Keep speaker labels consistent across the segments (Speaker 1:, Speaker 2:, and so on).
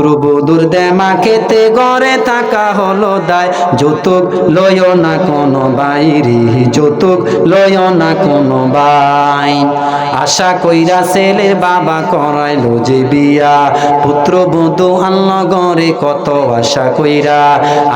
Speaker 1: পুত্রবধূর দেমা খেতে গড়ে থাকা হলো দায়। যৌতুক লয় না কোনো বাইরে, যৌতুক লয় না কোনো বাই। আশা কইরা ছেলের বাবা করাইলো যে বিয়া। পুত্রবধূ আল্লাহ গড়ে কত আশা কইরা।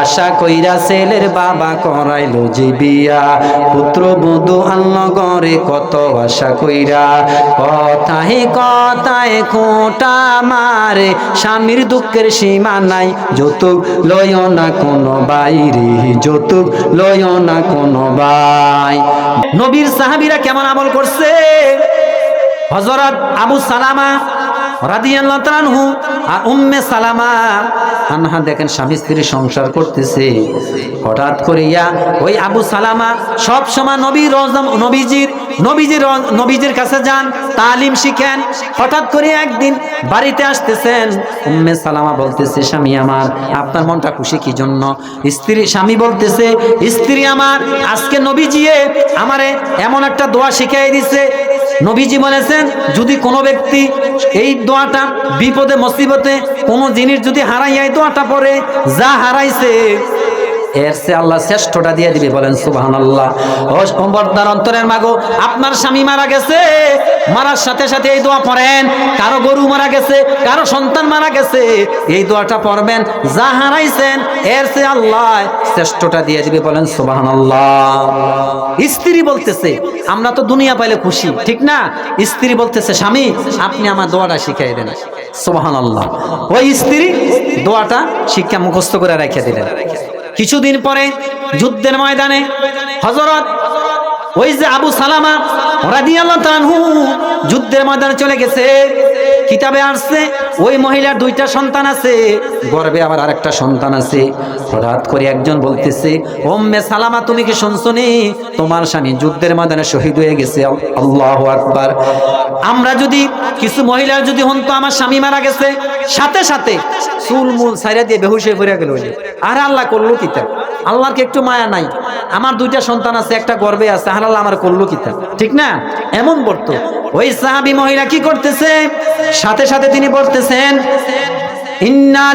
Speaker 1: আশা কইরা ছেলের বাবা করাইলো যে বিয়া। পুত্রবধূ আল্লাহ গড়ে কত আশা কইরা। কথায় কথায় খোঁটা মারে, স্বামীর দুঃখের সীমা নাই। যৌতুক লয় না কোনো বাইরে যৌতুক লয় না কোনো বাই নবীর সাহাবিরা কেমন আমল করছে? হজরত আবু সালামা উম্মে দেখেন স্বামী সংসার করতেছে। হঠাৎ ওই আবু সালামা রজম নবীজির নবীজির নবীজির কাছে যান, তালিম শিখেন। হঠাৎ করে একদিন বাড়িতে আসতেছেন, উম্মে সালামা বলতেছে, স্বামী আমার, আপনার মনটা খুশি কি জন্য? স্ত্রী, স্বামী বলতেছে, স্ত্রী আমার, আজকে নবীজিয়ে আমারে এমন একটা দোয়া শিখাই দিছে নবীজি বলেছেন, যদি কোনো ব্যক্তি এই দোয়াটা বিপদে, মুসিবতে কোনো জিনিস যদি হারাইয়া এই দোয়াটা পরে যা হারাইছে এর সে আল্লাহ শ্রেষ্ঠটা দিয়ে দিবে, বলেন সুবাহান আল্লাহ অন্তরের মাগো, আপনার স্বামী মারা গেছে, মারার সাথে সাথে এই দোয়া পড়েন, কারও গরু মারা গেছে, কারও সন্তান মারা গেছে, এই দোয়াটা পড়বেন, যা হারাইছেন, এর সে আল্লাহ শ্রেষ্ঠটা দিয়ে দিবে, বলেন সুবাহান আল্লাহ স্ত্রী বলতেছে, আমরা তো দুনিয়া পাইলে খুশি, ঠিক না? স্ত্রী বলতেছে, স্বামী, আপনি আমার দোয়াটা শিখাই দেন। সুবাহান আল্লাহ ওই স্ত্রী দোয়াটা শিক্ষা মুখস্থ করে রেখে দিলেন। কিছুদিন পরে যুদ্ধের ময়দানে হজরত ওই যে আবু সালামা রাদিয়াল্লাহু তাআলাহু যুদ্ধের ময়দানে চলে গেছে। কিতাবে আসছে, ওই মহিলার দুইটা সন্তান আছে। গর্বে আবার আরেকটা সন্তান আছে। হঠাৎ করে একজন বলতেছে, ওম্মে সালামা, তুমি কি শুনছো নি তোমার স্বামী যুদ্ধের ময়দানে শহীদ হয়ে গেছে। আল্লাহু আকবার। আমরা যদি, কিছু মহিলার যদি হন তো আমার স্বামী মারা গেছে। সাথে সাথে চুল মুল সাইরা দিয়ে বেহুশ হয়ে পড়ে গেল। আর আল্লাহ করল কিতা আল্লাহর কি একটু মায়া নাই? আমার দুইটা সন্তান আছে, একটা গর্বে আছে হালাল আমার করল কিতা ঠিক না? এমন বলতো ওই সাহাবি মহিলা কি করতেছে? সাথে সাথে তিনি বলতেছেন ইন্না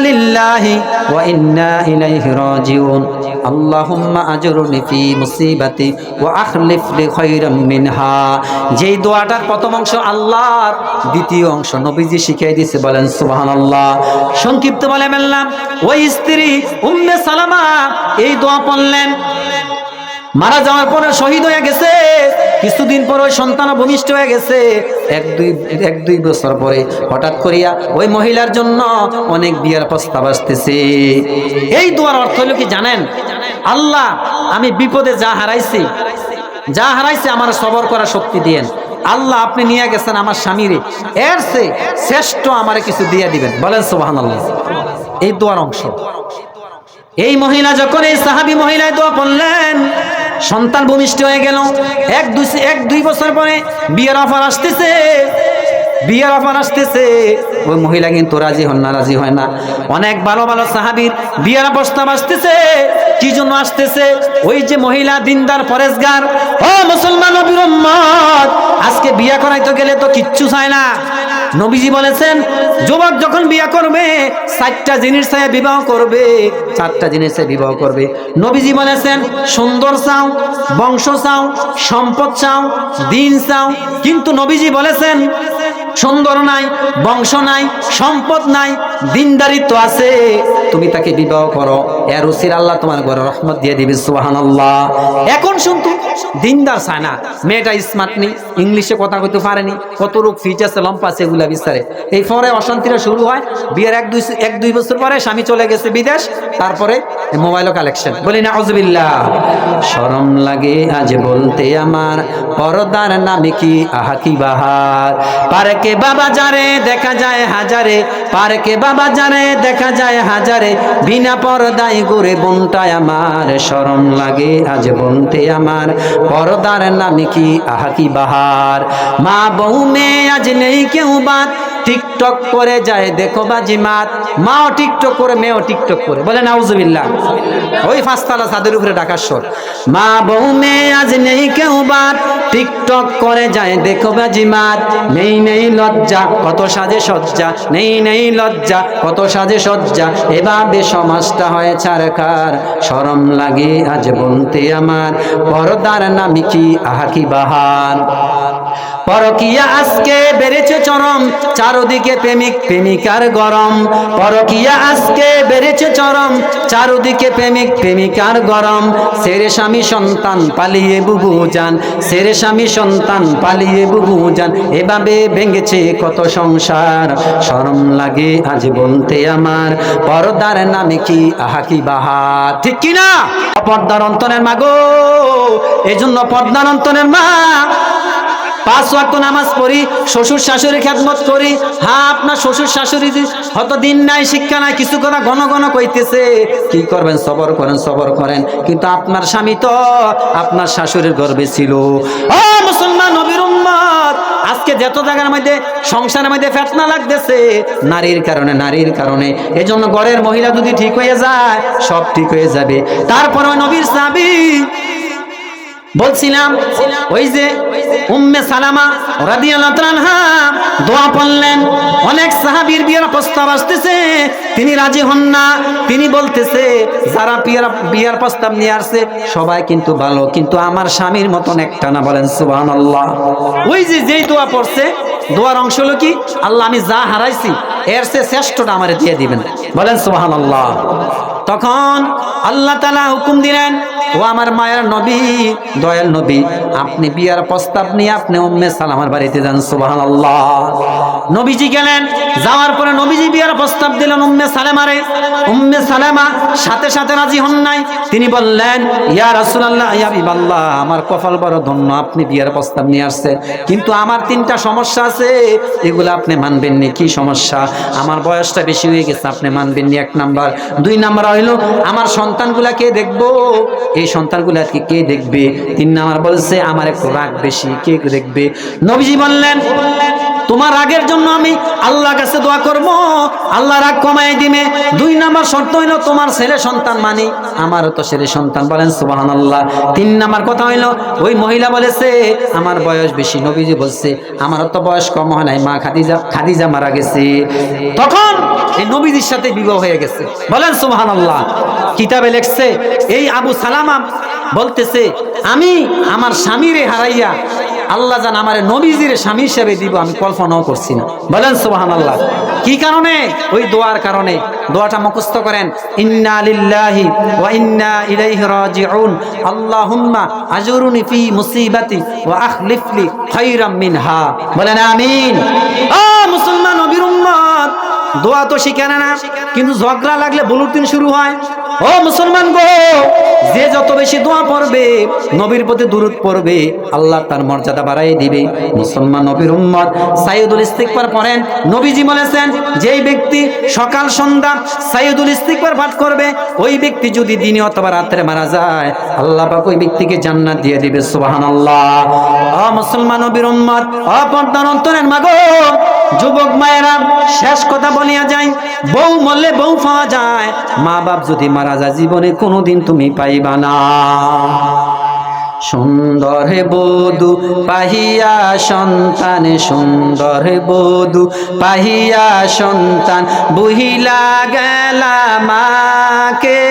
Speaker 1: মিনহা। যেই দোয়াটার প্রথম অংশ আল্লাহর, দ্বিতীয় অংশ নবীজি শিখিয়ে দিয়েছে, বলেন সুবহানাল্লাহ। সংক্ষিপ্ত বলে বললাম, ওই স্ত্রী উম্মে সালামা এই দোয়া পড়লেন। মারা যাওয়ার পরে শহীদ হয়ে গেছে। কিছুদিন পর ওই সন্তান ভূমিষ্ঠ হয়ে গেছে। এক দুই এক দুই বছর পরে হঠাৎ করিয়া ওই মহিলার জন্য অনেক বিয়ার প্রস্তাব আসতেছে। এই দুয়ার অর্থ হলো কি জানেন? আল্লাহ, আমি বিপদে যা হারাইছি, যা হারাইছে আমার সবর করার শক্তি দিয়েন। আল্লাহ, আপনি নিয়ে গেছেন আমার স্বামীরে। এর সে শ্রেষ্ঠ আমারে কিছু দিয়ে দিবেন। বলেন সোহান আল্লাহ এই দোয়ার অংশ। এই মহিলা যখন এই সাহাবি মহিলায় দোয়া পড়লেন সন্তান ভূমিষ্ঠ হয়ে গেল। এক দুই এক দুই বছর পরে বিয়ের অফার আসতেছে। বিয়ের অফার আসতেছে। ওই মহিলা কিন্তু রাজি হন না, রাজি হয় না। অনেক ভালো ভালো সাহাবির বিয়ের প্রস্তাব আসতেছে। কি জন্য আসতেছে? ওই যে মহিলা দিনদার পরেশগার। ও মুসলমান নবীর উম্মত, আজকে বিয়ে করাইতে গেলে তো কিচ্ছু চায় না। নবীজি বলেছেন, যুবক যখন বিয়ে করবে, চারটা জিনিস চাই বিবাহ করবে, চারটা জিনিসে বিবাহ করবে। নবীজি বলেছেন, সুন্দর চাও, বংশ চাও, সম্পদ চাও, দিন চাও। কিন্তু নবীজি বলেছেন, সুন্দর নাই, বংশ নাই, সম্পদ নাই, দিনদারিত্ব আছে, তুমি তাকে বিবাহ করো। এর উসির আল্লাহ তোমার ঘরে রহমত দিয়ে দিবি সুবাহান এখন শুনতো দিনদার চায় না মেয়েটা স্মার্ট নেই ইংলিশে কথা কইতে পারেনি, কত রোগ ফিচ আছে, লম্পা আছে এগুলা বিস্তারে এই পরে অশান্তিটা শুরু হয়, বিয়ের এক দুই এক দুই বছর পরে স্বামী চলে গেছে বিদেশ, তারপরে মোবাইলও কালেকশন বলি না আউজুবিল্লাহ শরম লাগে আজ বলতে আমার। পরদার নামে কি আহা কি বাহার? পার্কে বাবা যারে, দেখা যায় হাজারে। পার্কে বাবা যারে, দেখা যায় হাজারে। বিনা পর্দায় ঘুরে বোনটায় আমার। শরম লাগে আজ বলতে আমার। পরদার নামে কি আহা কি বাহার? মা বউ মেয়ে আজ নেই কেউ বাদ। টিকটক করে যায়, দেখো বাজিমাত মাও টিকটক করে, মেয়েও টিকটক করে। বলে, নাউজুবিল্লাহ। ওই পাঁচতলা ছাদের উপরে ঢাকার স্বর মা বউ মেয়ে আজ নেই কেউ বাদ, টিকটক করে যায়, দেখো বাজিমাত নেই নেই লজ্জা, কত সাজে সজ্জা। নেই নেই লজ্জা, কত সাজে সজ্জা। এভাবে সমাজটা হয় ছারকার শরম লাগে আজ বলতে আমার। পরদার নামি কি, আহা কি বাহার। পরকিয়া আজকে বেড়েছে চরম। চারদিকে প্রেমিক, প্রেমিকার গরম। পরকিয়া আজকে বেড়েছে চরম। চারদিকে প্রেমিক, প্রেমিকার গরম। সেরে স্বামী সন্তান পালিয়ে বুবু যান। সেরে স্বামী সন্তান পালিয়ে বুবু যান। এভাবে ভেঙেছে কত সংসার। শরম লাগে আজ বলতে আমার। পরদার নামে কি? আহা কি বাহার ঠিক কি না পর্দার অন্তরের মাগো এই জন্য পর্দার অন্তরের মা পাঁচ ওয়াক্ত নামাজ পড়ি, শ্বশুর শাশুড়ি খেদমত করি। হ্যাঁ আপনার শ্বশুর শাশুড়ি হয়তো দিন নাই, শিক্ষা নাই, কিছু কথা ঘন ঘন কইতেছে। কি করবেন? সবর করেন সবর করেন। কিন্তু আপনার স্বামী তো আপনার শাশুড়ির গর্বে ছিল। মুসলমান নবীর আজকে যত জায়গার মধ্যে, সংসারের মধ্যে ফেতনা লাগতেছে। নারীর কারণে নারীর কারণে। এজন্য ঘরের মহিলা যদি ঠিক হয়ে যায়, সব ঠিক হয়ে যাবে। তারপরে নবীর সাবি বলছিলাম, ওই যে উম্মে সালামা রাদিয়াল্লাহু তাআলা দোয়া পড়লেন। অনেক সাহাবীর বিয়ের প্রস্তাব আসতেছে। তিনি রাজি হন না। তিনি বলতেছে, যারা বিয়ার, বিয়ের প্রস্তাব নিয়ে আসছে, সবাই কিন্তু ভালো, কিন্তু আমার স্বামীর মতন একটা না বলেন, সুবহানাল্লাহ। ওই যে যেই দোয়া পড়ছে, দোয়ার অংশ হলো কি? আল্লাহ, আমি যা হারাইছি, এর সে শ্রেষ্ঠটা আমারে দিয়ে দিবেন। বলেন, সুবহানাল্লাহ। তখন আল্লাহ তালা হুকুম দিলেন, ও আমার মায়ের নবী, দয়াল নবী, আপনি বিয়ার প্রস্তাব নিয়ে আপনি উম্মে সালামার বাড়িতে যান সুবাহান আল্লাহ নবীজি গেলেন, যাওয়ার পরে নবীজি বিয়ার প্রস্তাব দিলেন উম্মে সালেমারে। উম্মে সালেমা সাথে সাথে রাজি হন নাই। তিনি বললেন, ইয়া রাসূলুল্লাহ আমার কপাল বড় ধন্য, আপনি বিয়ার প্রস্তাব নিয়ে আসছেন কিন্তু আমার তিনটা সমস্যা আছে। এগুলো আপনি মানবেন নি, কি সমস্যা? আমার বয়সটা বেশি হয়ে গেছে, আপনি মানবেন নি, এক নাম্বার। দুই নাম্বার হইল, আমার সন্তানগুলা কে দেখব? এই সন্তানগুলাকে কে দেখবে? তিন নাম্বার বলছে, আমার একটু রাগ বেশি, কে দেখবে? নবীজি বললেন তোমার রাগের জন্য আমি আল্লাহ কাছে দোয়া করব। আল্লাহ রাগ কমাই দিবে। দুই নাম্বার শর্ত হইল তোমার ছেলে সন্তান মানি। আমারও তো ছেলে সন্তান, বলেন সুবাহান আল্লাহ তিন নাম্বার কথা হইল, ওই মহিলা বলেছে, আমার বয়স বেশি। নবীজি বলছে, আমারও তো বয়স কম হয় নাই। মা খাদিজা খাদিজা মারা গেছে। তখন এই নবীজির সাথে বিবাহ হয়ে গেছে। বলেন সুবাহান আল্লাহ কিতাবে লেখছে, এই আবু সালামা বলতেছে, আমি আমার স্বামীরে হারাইয়া আল্লাহ জান আমার নবীজির স্বামী হিসেবে দিব, আমি কল্পনাও করছি না। বলেন সুবাহান আল্লাহ কি কারণে? ওই দোয়ার কারণে। দোয়াটা মুখস্থ করেন, ইন্না লিল্লাহি ওয়া ইন্না ইলাইহি রাজিউন। আল্লাহুম্মা আজুরুনি ফি মুসিবাতি ওয়া আখলিফলি মিনহা। বলেন, আমিন। ও মুসলমান নবীর উম্মত, দোয়া তো শিখানে না, কিন্তু ঝগড়া লাগলে বুলুটিন শুরু হয়। ও মুসলমান গো যে যত বেশি দোয়া পড়বে, নবীর প্রতি দূরত পড়বে, আল্লাহ তার মর্যাদা বাড়াই দিবে। মুসলমান নবীর উম্মত, সাইয়দুল ইস্তিকবার পড়েন। নবীজি বলেছেন, যেই ব্যক্তি সকাল, সন্ধ্যা সাইয়দুল ইস্তিকবার পাঠ করবে, ওই ব্যক্তি যদি দিনে অথবা রাত্রে মারা যায়, আল্লাহ পাক ওই ব্যক্তিকে জান্নাত দিয়ে দিবে, সুবহানাল্লাহ। ও মুসলমান নবীর উম্মত ও পর্দার অন্তরের মাগো যুবক মায়েরা, শেষ কথা বলিয়া যায়, বউ মরলে বউ পাওয়া যায়। মা বাপ যদি মারা যায়, জীবনে কোনোদিন তুমি পাইবা না। সুন্দর হে বধু, পাহিয়া সন্তান, সুন্দর হে বধু, পাহিয়া সন্তান, বুহিলা গেলা মাকে,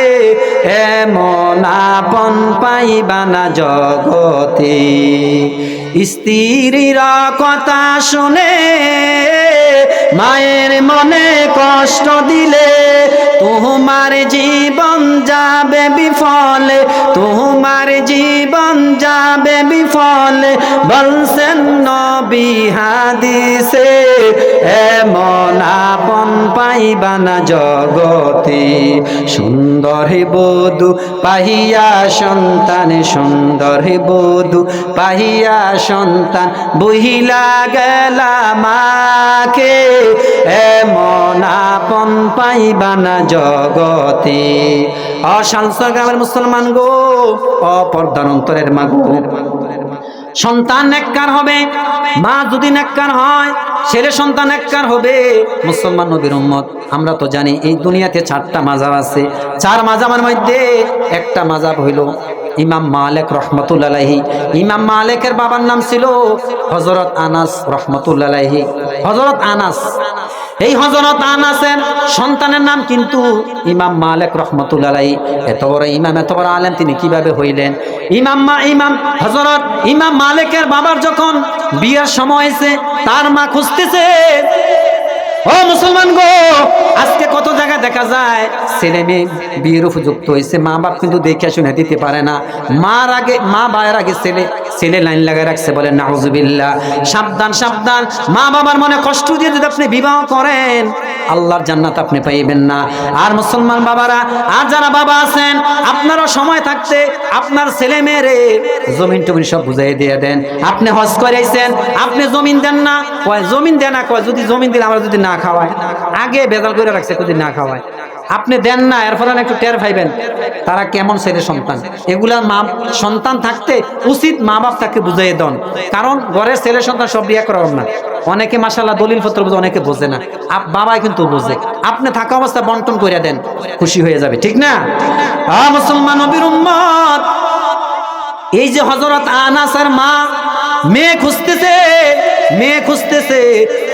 Speaker 1: এমন আপন পাইবা না জগতে। স্ত্রীর কথা শুনে মায়ের মনে কষ্ট দিলে, তোমার জীবন যাবে বিফলে, তোমার জীবন যাবে বিফলে, বলছেন নবী এমন আপন পাইবা না জগতে, সুন্দর হে বধু পাহিয়া সন্তান, সুন্দর হে বধু পাহিয়া সন্তান বহিলা গেলা মাকে, এমন আপন পাইবা না জগতে। অশান্ত গ্রামের মুসলমান গো, অপর্দার অন্তরের মাগো সন্তান নেককার হবে, মা যদি নেককার হয়, ছেলে সন্তান নেককার হবে। মুসলমান নবীর উম্মত, আমরা তো জানি এই দুনিয়াতে চারটা মাজাব আছে। চার মাজাবের মধ্যে একটা মাজাব হইল ইমাম মালিক রহমতুল্লাহি ইমাম মালিকের বাবার নাম ছিল হজরত আনাস রহমতুল্লাহি হজরত আনাস। এই হজরত আনাসের সন্তানের নাম কিন্তু ইমাম মালেক রহমতুল্লাহি এত বড় ইমাম, এত বড় আলেম, তিনি কীভাবে হইলেন? ইমাম মা, ইমাম হজরত ইমাম মালিকের বাবার যখন বিয়ের সময় হয়েছে তার মা খুঁজতেছে ও মুসলমান গো, আজকে কত জায়গায় দেখা যায়? ছেলে মেয়ে বিয়ের উপযুক্ত হয়েছে, মা বাপ কিন্তু দেখে শুনে দিতে পারে না। মার আগে, মা বায়ের আগে ছেলে ছেলে লাইন লাগায় রাখছে বলে, নাউজুবিল্লাহ। সাবধান সাবধান। মা বাবার মনে কষ্ট দিয়ে যদি আপনি বিবাহ করেন, আল্লাহর জান্নাত আপনি পাইবেন না। আর মুসলমান বাবারা, আর যারা বাবা আছেন, আপনারও সময় থাকতে আপনার ছেলে মেয়েরে জমিন টমিন সব বুঝাই দিয়ে দেন। আপনি হজ করাইছেন, আপনি জমিন দেন না। কয়, জমিন দেন না। কয়, যদি জমিন দিলে আমরা যদি না খাওয়ায়। আগে বেজাল করে রাখছে যদি না খাওয়ায়। আপনি দেন না, এর ফলে একটু টের পাইবেন। তারা কেমন ছেলে সন্তান? এগুলা মা সন্তান থাকতে উচিত মা বাপ তাকে বুঝাই দেন। কারণ ঘরের ছেলে সন্তান সব বিয়ে করার না। অনেকে মাসাল্লাহ দলিল পত্র বোঝে, অনেকে বোঝে না। আপ- বাবাই কিন্তু বোঝে। আপনি থাকা অবস্থা বন্টন করে দেন, খুশি হয়ে যাবে। ঠিক না? মুসলমান এই যে হজরত আনাসের মা, মেয়ে খুঁজতেছে মেয়ে খুঁজতেছে।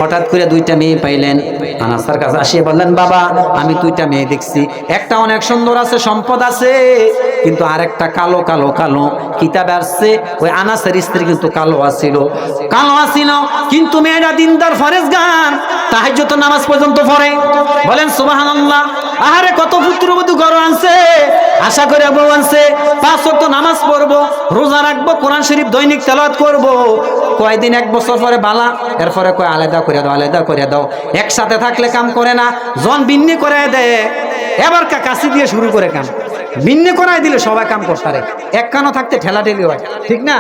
Speaker 1: হঠাৎ করে দুইটা মেয়ে পাইলেন। আনাসার কাছে আসিয়ে বললেন, বাবা, আমি দুইটা মেয়ে দেখছি। একটা অনেক সুন্দর আছে, সম্পদ আছে, কিন্তু আরেকটা কালো কালো কালো কিতাব আসছে। ওই আনাসের স্ত্রী কিন্তু কালো আসিল কালো আসিল কিন্তু মেয়েরা দিনদার ফরেজ গান তাহাজ্জত নামাজ পর্যন্ত পড়ে। বলেন আহারে, কত ঘর আনছে। আশা করে বউ আনছে। পাঁচ নামাজ পড়ব, রোজা রাখব, কোরআন শরীফ দৈনিক কয়দিন, এক বছর পরে বালা, এরপরে কয়, আলাদা করে দাও, আলাদা করে দাও। একসাথে থাকলে কাম করে না, জন বিন্নি করে দেয় এবার কাশি দিয়ে শুরু করে কাম। বিন্নি করাই দিলে সবাই কাম করতে পারে। এক কানো থাকতে ঠেলা ঠেলি হয়। ঠিক না?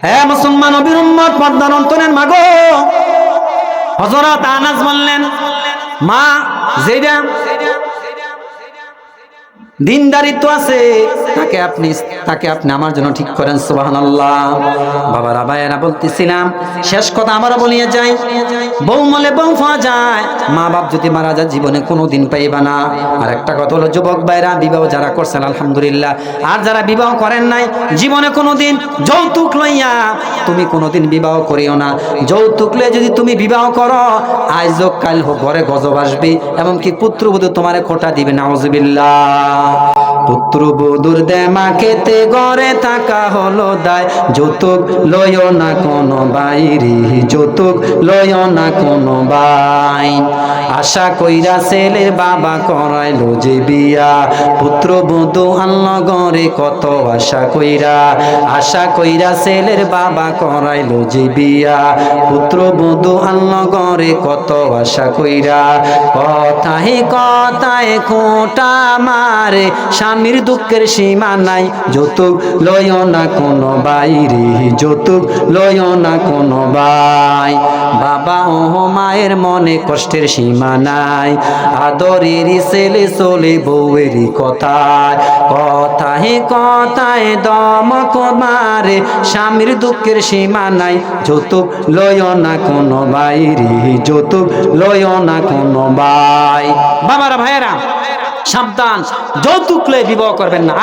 Speaker 1: হ্যাঁ মুসলমান নবীর উম্মত, পর্দার অন্তরের মাগো। হজরত আনাস বললেন মা যেটা দিনদারিত্ব আছে। তাকে আপনি তাকে আপনি আমার জন্য ঠিক করেন সুবাহান আল্লাহ বাবারা, ভাইয়েরা, বলতেছিলাম, শেষ কথা আমারও বলিয়ে যাই। বউ মলে বউ পাওয়া যায়। মা বাপ যদি মারা যায়, জীবনে কোনো দিন পাইবা না। আর একটা কথা হলো, যুবক ভাইরা, বিবাহ যারা করছেন, আলহামদুলিল্লাহ। আর যারা বিবাহ করেন নাই, জীবনে কোনো দিন যৌতুক লইয়া তুমি কোনোদিন বিবাহ করিও না। যৌতুক লইয়া যদি তুমি বিবাহ করো আজ কাল হোক ঘরে গজব আসবে, এমনকি পুত্রবধূ তোমারে খোটা দিবে Ah. নাউজুবিল্লাহ পুত্রবধূর দেমা খেতে গড়ে থাকা হলো দায়। যৌতুক লয় না কোনো বাইরে, যৌতুক লয় না কোনো বাই। আশা কইরা ছেলের বাবা করাইলো যে বিয়া। পুত্রবধূ আল্লাহ গড়ে কত আশা কইরা। আশা কইরা ছেলের বাবা করাইলো যে বিয়া। পুত্রবধূ আল্লাহ গড়ে কত আশা কইরা। কথায় কথায় খোটা মারে স্বামীর দুঃখের সীমা নাই। যৌতুক লয় না কোনো বাইরে যৌতুক লয় না কোনো বাই বাবা ও মায়ের মনে কষ্টের সীমা নাই। আদরের ছেলে চলে বউয়েরই কথায়। কথায় কথায় দমক মারে স্বামীর দুঃখের সীমা নাই। যৌতুক লয় না কোনো বাইরে যৌতুক লয় না কোনো বাই বাবারা, ভাইয়েরা সাবধান যৌতুক লয়ে বিবাহ করবেন না।